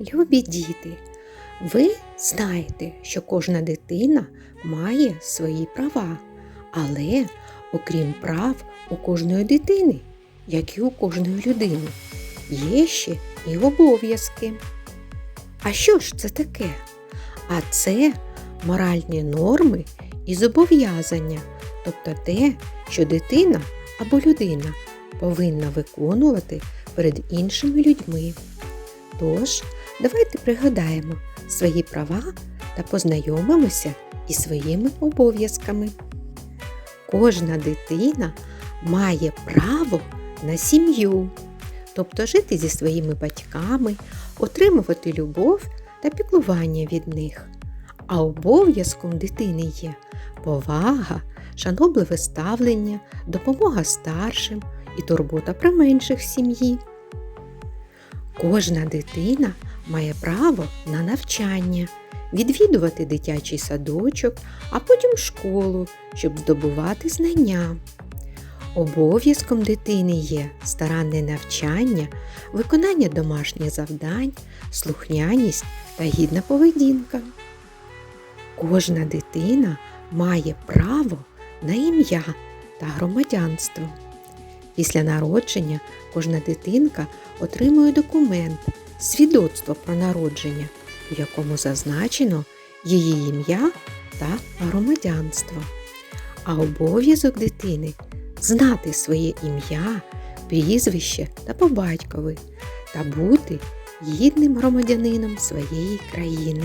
Любі діти, ви знаєте, що кожна дитина має свої права, але окрім прав у кожної дитини, як і у кожної людини, є ще і обов'язки. А що ж це таке? А це моральні норми і зобов'язання, тобто те, що дитина або людина повинна виконувати перед іншими людьми. Тож, давайте пригадаємо свої права та познайомимося із своїми обов'язками. Кожна дитина має право на сім'ю, тобто жити зі своїми батьками, отримувати любов та піклування від них. А обов'язком дитини є повага, шанобливе ставлення, допомога старшим і турбота про менших в сім'ї. Кожна дитина має право на навчання, відвідувати дитячий садочок, а потім школу, щоб здобувати знання. Обов'язком дитини є старанне навчання, виконання домашніх завдань, слухняність та гідна поведінка. Кожна дитина має право на ім'я та громадянство. Після народження кожна дитинка отримує документ, свідоцтво про народження, у якому зазначено її ім'я та громадянство. А обов'язок дитини знати своє ім'я, прізвище та по батькові та бути гідним громадянином своєї країни.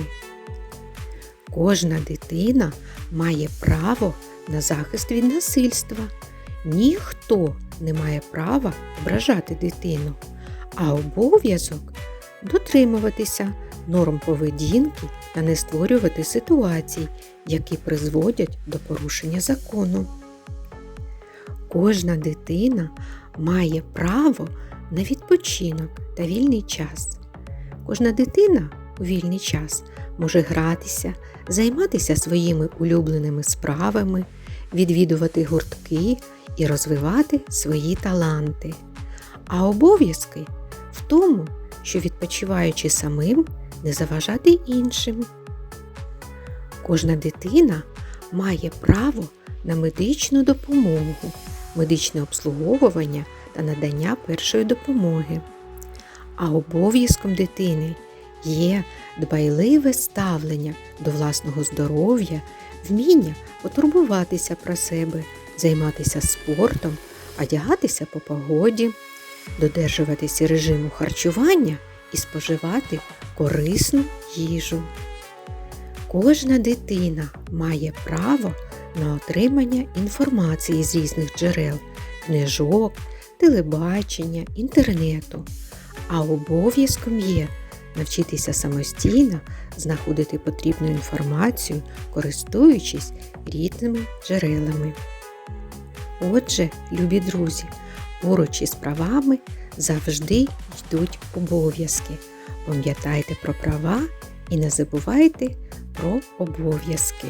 Кожна дитина має право на захист від насильства. Ніхто не має права ображати дитину, а обов'язок дотримуватися норм поведінки та не створювати ситуацій, які призводять до порушення закону. Кожна дитина має право на відпочинок та вільний час. Кожна дитина у вільний час може гратися, займатися своїми улюбленими справами, відвідувати гуртки і розвивати свої таланти. А обов'язки в тому, що відпочиваючи самим, не заважати іншим. Кожна дитина має право на медичну допомогу, медичне обслуговування та надання першої допомоги. А обов'язком дитини є дбайливе ставлення до власного здоров'я, вміння потурбуватися про себе, займатися спортом, одягатися по погоді, додержуватися режиму харчування і споживати корисну їжу. Кожна дитина має право на отримання інформації з різних джерел, книжок, телебачення, інтернету, а обов'язком є навчитися самостійно знаходити потрібну інформацію, користуючись рідними джерелами. Отже, любі друзі, поруч із правами завжди йдуть обов'язки. Пам'ятайте про права і не забувайте про обов'язки.